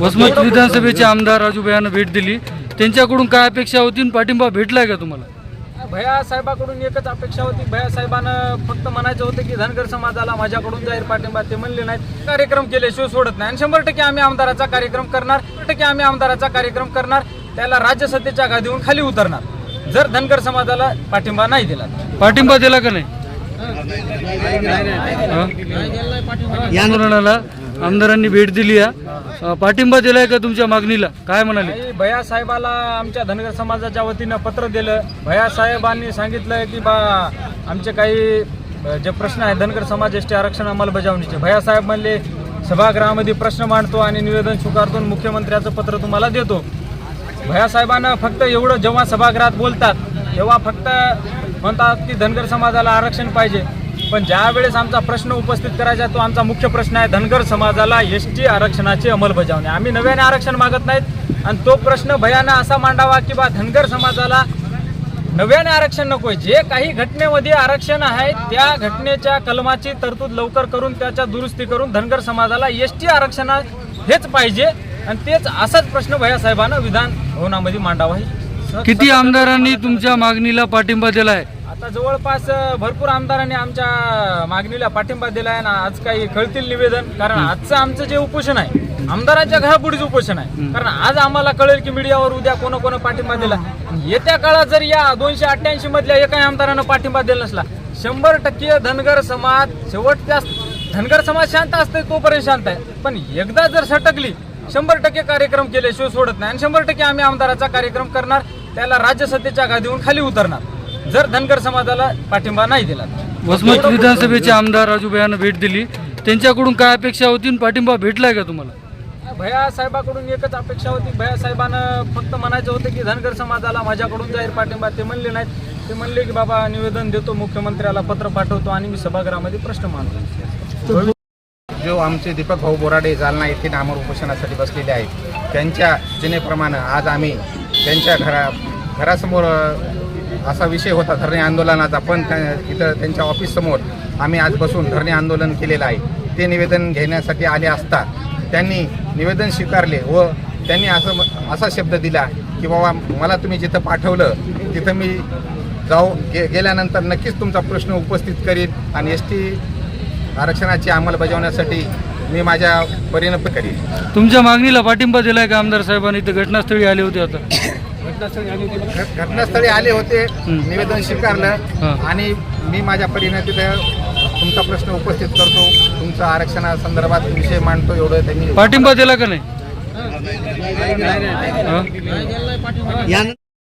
वसमत विधानसभेचे आमदार राजू भैयानं भेट दिली. त्यांच्याकडून काय अपेक्षा होती आणि पाठिंबा भेटलाय का तुम्हाला? भैया साहेबाकडून एकच अपेक्षा होती. भैया साहेबानं फक्त म्हणायचं होतं की धनगर समाजाला माझ्याकडून जाहीर पाठिंबा ते म्हणले नाहीत. कार्यक्रम केल्याशिवाय सोडत नाही. आणि शंभर टक्के आम्ही आमदाराचा कार्यक्रम करणार. टक्के आम्ही आमदाराचा कार्यक्रम करणार. त्याला राज्यसत्तेच्या गादीवरून खाली उतरणार. जर धनगर समाजाला पाठिंबा नाही दिला. पाठिंबा दिला का नाही? आंदोलनाला आमदारांनी भेट दिली आहे पाठिंबा दिलाय का तुमच्या मागणीला? काय म्हणाले? भया भैया साहेबाला आमच्या धनगर समाजाच्या वतीनं पत्र दिलं. भया साहेबांनी सांगितलं की बा आमचे काही जे प्रश्न आहेत धनगर समाज एस टी आरक्षण अंमलबजावणीचे. भैया साहेब म्हणले सभागृहामध्ये प्रश्न मांडतो आणि निवेदन स्वीकारतून मुख्यमंत्र्याचं पत्र तुम्हाला देतो. भैया साहेबांना फक्त एवढं जेव्हा सभागृहात बोलतात तेव्हा फक्त म्हणतात की धनगर समाजाला आरक्षण पाहिजे. पण ज्या वेळेस आमचा प्रश्न उपस्थित करायचा आहे, तो आमचा मुख्य प्रश्न आहे. धनगर समाजाला एस टी आरक्षणाची अंमलबजावणी. आम्ही नव्याने आरक्षण मागत नाहीत. आणि तो प्रश्न भयानं असा मांडावा की बा धनगर समाजाला नव्याने आरक्षण नकोय. जे काही घटनेमध्ये आरक्षण आहे त्या घटनेच्या कलमाची तरतूद लवकर करून त्याच्या दुरुस्ती करून धनगर समाजाला एस टी आरक्षण हेच पाहिजे. आणि तेच असाच प्रश्न भया साहेबांना विधान भवनामध्ये मांडावा. किती आमदारांनी तुमच्या मागणीला पाठिंबा दिला आहे आता जवळपास भरपूर आमदारांनी आमच्या मागणीला पाठिंबा दिला आहे ना आज काही कळतील निवेदन. कारण आजचं आमचं जे उपोषण आहे आमदारांच्या घरापुढीच उपोषण आहे. कारण आज आम्हाला कळेल की मीडियावर उद्या कोण कोण पाठिंबा दिला. येत्या काळात जर या दोनशे अठ्ठ्याऐंशी मधल्या एकाही आमदारानं पाठिंबा दिला नसला शंभर टक्के धनगर समाज शेवटच्या धनगर समाज शांत असते तोपर्यंत शांत आहे. पण एकदा जर सटकली शंभर टक्के कार्यक्रम केल्याशिवाय सोडत नाही आणि शंभर टक्के आम्ही आमदाराचा कार्यक्रम करणार त्याला राज्यसत्तेच्या गादीवरून खाली उतरणार. जर धनगर समाजाला पाठिंबा नाही दिला. वसमत विधानसभेचे आमदार राजू भैयानं भेट दिली. त्यांच्याकडून काय अपेक्षा होती पाठिंबा भेटलाय का तुम्हाला? भैया साहेबाकडून एकच अपेक्षा होती. भैया साहेबानं फक्त म्हणायचं होतं की धनगर समाजाला माझ्याकडून जाहीर पाठिंबा ते म्हणले नाहीत. ते म्हणले की बाबा निवेदन देतो मुख्यमंत्र्याला पत्र पाठवतो आणि मी सभागृहामध्ये प्रश्न मांडतो. जो आमचे दीपक भाऊ बोराडे जालना येथे नामर उपोषणासाठी बसलेले आहेत त्यांच्या सूचनेप्रमाणे आज आम्ही त्यांच्या घरा घरासमोर असा विषय होता धरणे आंदोलनाचा पण इथं त्यांच्या ऑफिससमोर आम्ही आज बसून धरणे आंदोलन केलेलं आहे. ते निवेदन घेण्यासाठी आले असता त्यांनी निवेदन स्वीकारले व त्यांनी असं असा शब्द दिला की बाबा मला तुम्ही जिथं पाठवलं तिथं मी जाऊ गे गेल्यानंतर नक्कीच तुमचा प्रश्न उपस्थित करीन आणि एस टी आरक्षणाची अंमलबजावण्यासाठी मी माझ्या परीनं करीन. तुमच्या मागणीला पाठिंबा दिलाय का आमदार साहेबांनी? इथं घटनास्थळी आले होते आता. घटनास्थळी आले होते. निवेदन. स्वीकारलं. आणि मी माझ्या परीनं तिथे तुमचा प्रश्न उपस्थित करतो. तुमचा आरक्षणासंदर्भात विषय मांडतो एवढं त्यांनी पाठिंबा दिला का नाही?